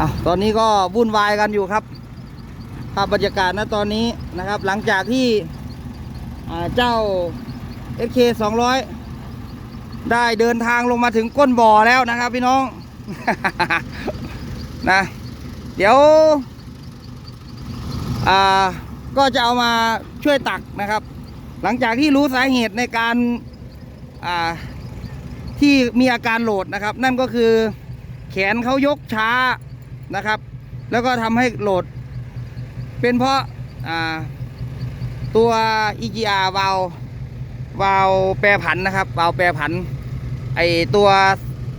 อะตอนนี้ก็วุ่นวายกันอยู่ครับภาพบรรยากาศนะตอนนี้นะครับ หลังจากที่อ่าเจ้า SK 200 ได้เดินทางลงมาถึงก้นบ่อแล้วนะครับพี่น้อง นะ เดี๋ยวอ่าก็จะเอามาช่วยตักนะครับ หลังจากที่รู้สาเหตุในการอ่าที่มีอาการโหลดนะครับ นั่นก็คือแขนเขายกช้า นะครับ แล้วก็ทำให้โหลด เป็นเพราะาตัว EGR วาลวาลแปรผันนะครับวาลแปรผันไอตัว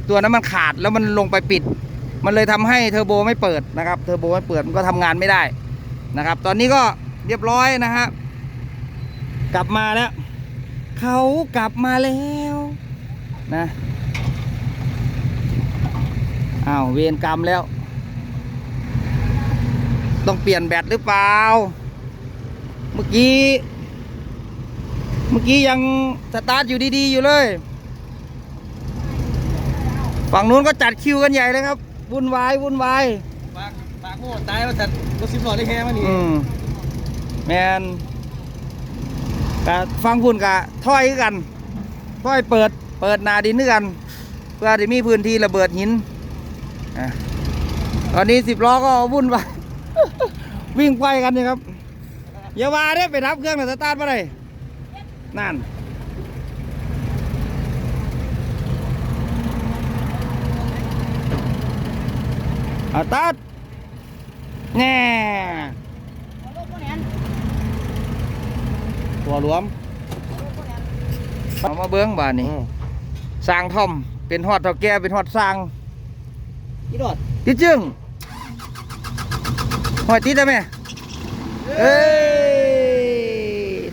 ตัวนั้นมันขาดแล้วมันลงไปปิด มันเลยทำให้เทอร์โบไม่เปิดนะครับเทอร์โบไม่เปิดมันก็ทำงานไม่ได้นะครับ ตอนนี้ก็เรียบร้อยนะฮะกลับมาแล้วเขากลับมาแล้วนะอ้าวเวรกรรมแล้ว ต้องเปลี่ยนแบตหรือเปล่า เมื่อกี้ เมื่อกี้ยังสตาร์ทอยู่ดีๆอยู่เลย ฝั่งนู้นก็จัดคิวกันใหญ่เลยครับ วุ่นวายวุ่นวายปากปากโง่ตายว่าแต่รถสิบล้อได้แค่มานี่อืมแมนกะฟังพุ่นกะถ้อยคือกันถ้อยเปิดเปิดหนาดินด้วยกัน เพื่อที่มีพื้นที่ระเบิดหินอะตอนนี้สิบล้อก็วุ่นวาย วิ่งไปกันนี่ครับอย่าว่าได้ไปรับเครื่องหน่อยสตาร์ทมาเลยนั่นเอาตัดแน่ตัวหลวมเอามาเบิ้งบ้านนี้สร้างท่อมเป็นฮอดเท่าแก่เป็นฮอดสร้างอีดอดติดจึง หอยติดได้ไหมเอ้ย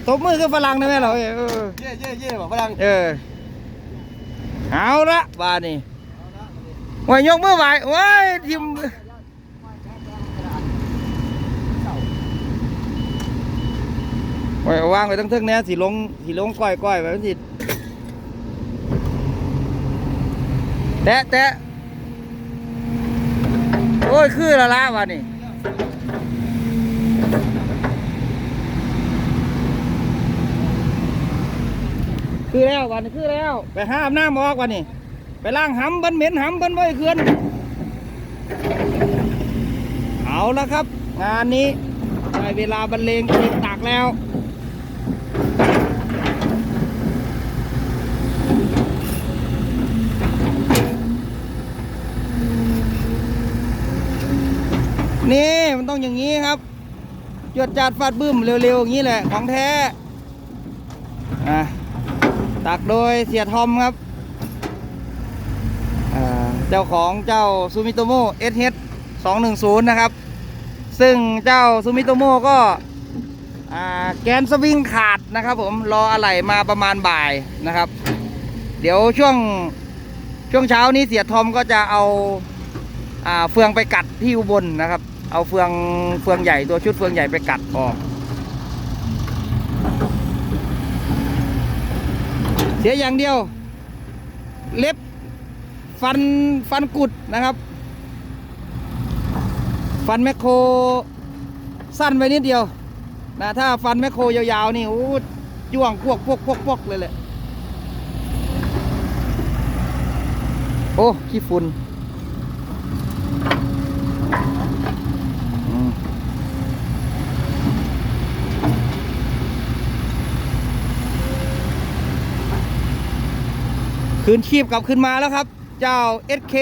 ตบมือกับฝรั่งได้ไหมเหรอเอ้ยเออเย่เย่เย่บอกพลังเออเอาละบ้านนี้หอยยกมือไหวโอ้ยทิมหอยเอาวางไว้ตั้งเทิงๆแน่สีลงสีลงก้อยก้อยๆไว้มันสิแตะแตะโอ้ย คือและละบ้านนี้ คือแล้ววันนี้คือแล้ว ไปห้ามน้ำออกวันนี้ไปล้างหำบันเหม็นหำบันไว้เกือนเอาละครับ งานนี้ได้เวลาบรรเลงเพลงตากแล้ว นี่มันต้ องอย่างนี้ครับจวดจัดฟาดบึ้มเร็วๆอย่างนี้แหละของแท้อะตักโดยเสียทอมครับเจ้าของเจ้าซูมิโตโม SH 210นะครับ ซึ่งเจ้าซูมิโตโมก็แกนสวิงขาดนะครับผมรออะไหล่มาประมาณบ่ายนะครับ เดี๋ยวช่วงช่วงเช้านี้เสียทอมก็จะเอาอเฟืองไปกัดที่อุบลนะครับ เอาเฟืองเฟืองใหญ่ตัวชุดเฟืองใหญ่ไปกัดออกเสียอย่างเดียว เล็บฟันฟันกุดนะครับ ฟันแมคโครสั้นไปนิดเดียวนะถ้าฟันแมคโครยาวๆนี่โอ้จ้วงพวกพวกพวกพวกเลยแหละโอ้ขี้ฝุ่น คืนชีพกลับขึ้นมาแล้วครับ เจ้า SK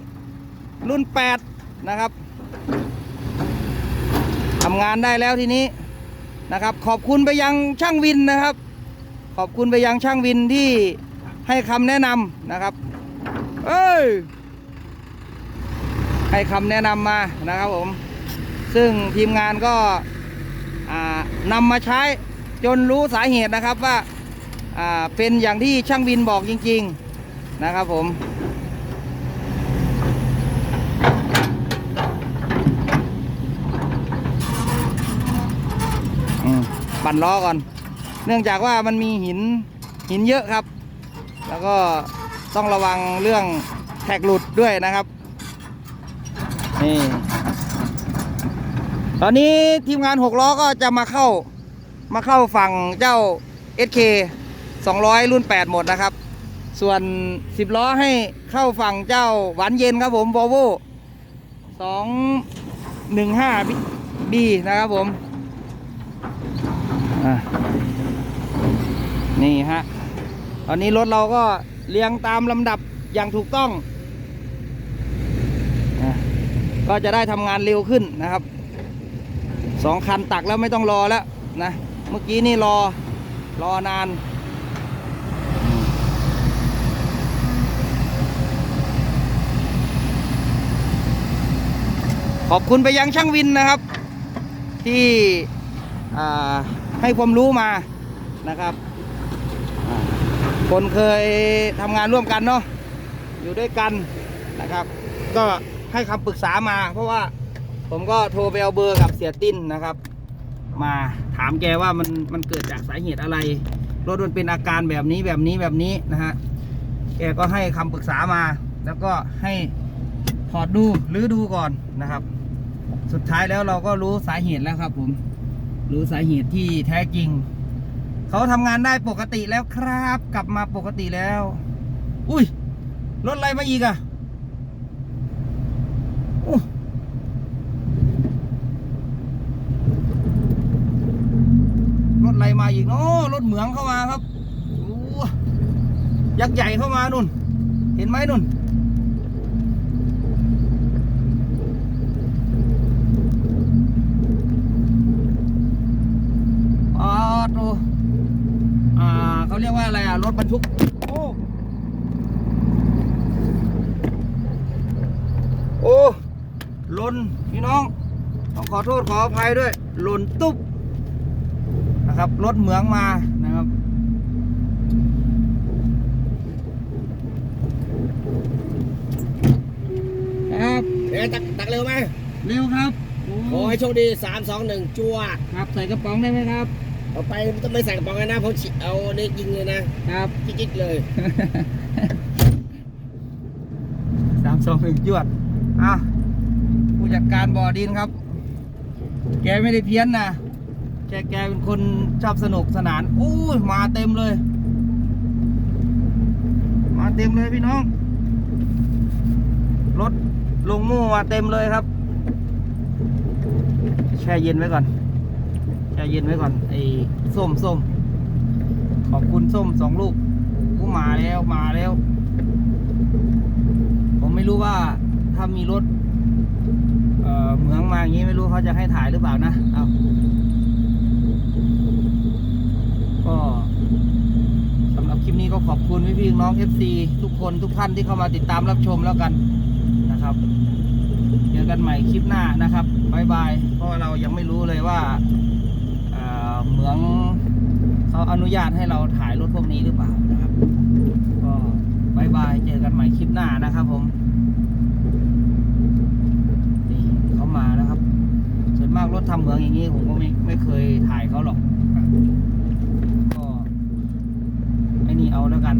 200 รุ่น 8 นะครับทำงานได้แล้วทีนี้นะครับ ขอบคุณไปยังช่างวินนะครับ ขอบคุณไปยังช่างวินที่ให้คำแนะนำนะครับ เอ้ยให้คำแนะนำมานะครับผม ซึ่งทีมงานก็นำมาใช้จนรู้สาเหตุนะครับว่า เป็นอย่างที่ช่างวินบอกจริง ๆ นะครับผมปั่นล้อก่อน เนื่องจากว่ามันมีหินหินเยอะครับ แล้วก็ต้องระวังเรื่องแท็กหลุดด้วยนะครับ นี่ ตอนนี้ทีมงานหกล้อก็จะมาเข้ามาเข้าฝั่งเจ้า SK 200 รุ่น 8 หมดนะครับ ส่วน 10 ล้อให้เข้าฝั่งเจ้าหวานเย็นครับผม Volvo 215 B นะครับผมนี่ฮะ ตอนนี้รถเราก็เรียงตามลำดับอย่างถูกต้อง ก็จะได้ทำงานเร็วขึ้นนะครับสองคันตักแล้วไม่ต้องรอแล้วนะ เมื่อกี้นี่รอรอนาน ขอบคุณไปยังช่างวินนะครับ ที่ให้ความรู้มานะครับ คนเคยทำงานร่วมกันเนาะอยู่ด้วยกันนะครับ ก็ให้คำปรึกษามา เพราะว่าผมก็โทรไปเอาเบอร์กับเสียติ้นนะครับ มาถามแกว่ามันมันเกิดจากสาเหตุอะไรรถมันเป็นอาการแบบนี้แบบนี้แบบนี้นะฮะแกก็ให้คำปรึกษามา แล้วก็ให้ถอดดูหรือดูก่อนนะครับ สุดท้ายแล้วเราก็รู้สาเหตุแล้วครับ ผม รู้สาเหตุที่แท้จริง เขาทำงานได้ปกติแล้วครับ กลับมาปกติแล้ว อุ้ยรถอะไรมาอีกอะรถอะไรมาอีกเนาะรถเหมืองเข้ามาครับยักษ์ใหญ่เข้ามานุ่น เห็นไหมนุ่น อ๋อดูอ่าเขาเรีย กว่าอะไรอะ รถบรรทุกโอ้โอ้หล่นพี่น้อง ต้องขอโทษขออภัยด้วยหล่นตุ๊บนะครับ รถเหมืองมานะครับครับเอ๊ะตักตักเร็วไหมเร็วครับโอ้ยโชคดีสามสองหนึ่งจั่วครับ ใส่กระป๋องได้ไหมครับ เอาไปต้องไม่ใส่กระป๋องกันนะเพราะฉีเอาเด็กยิงเลยนะครับจิ๊กๆเลยสามสองหนึ่งยวดอะผู้จัดการบ่อดินครับ แกไม่ได้เพี้ยนนะแกแกเป็นคนชอบสนุกสนานอู้ยมาเต็มเลย มาเต็มเลยพี่น้อง รถลงมู่มาเต็มเลยครับ แช่เย็นไว้ก่อน แช่เย็นไว้ก่อนไอ้ส้มส้มขอบคุณส้มสองลูกกูมาแล้วมาแล้ว ผมไม่รู้ว่าถ้ามีรถเอ่อเหมืองมาอย่างนี้ไม่รู้เขาจะให้ถ่ายหรือเปล่านะเอาก็สำหรับคลิปนี้ก็ขอบคุณพี่พี่น้อง FC ทุกคนทุกท่านที่เข้ามาติดตามรับชมแล้วกันนะครับเจอกันใหม่คลิปหน้านะครับบายบายเพราะเรายังไม่รู้เลยว่า เหมืองเขาอนุญาตให้เราถ่ายรถพวกนี้หรือเปล่านะครับ ก็บายบายเจอกันใหม่คลิปหน้านะครับผมนี่เขามาแล้วครับ ส่วนมากรถทำเหมืองอย่างนี้ผมก็ไม่ไม่เคยถ่ายเขาหรอกไอ้นี่เอาแล้วกัน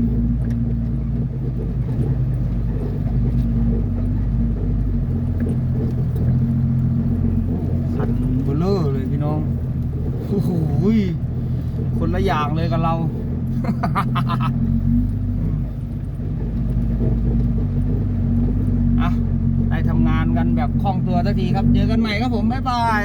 คันเบลเลอร์เลยพี่น้อง โอ้โหยคนละอย่าง เลยกับเรา อะ ได้ทำงานกันแบบคล่องตัวสักทีครับ เจอกันใหม่ครับผม บ๊ายบาย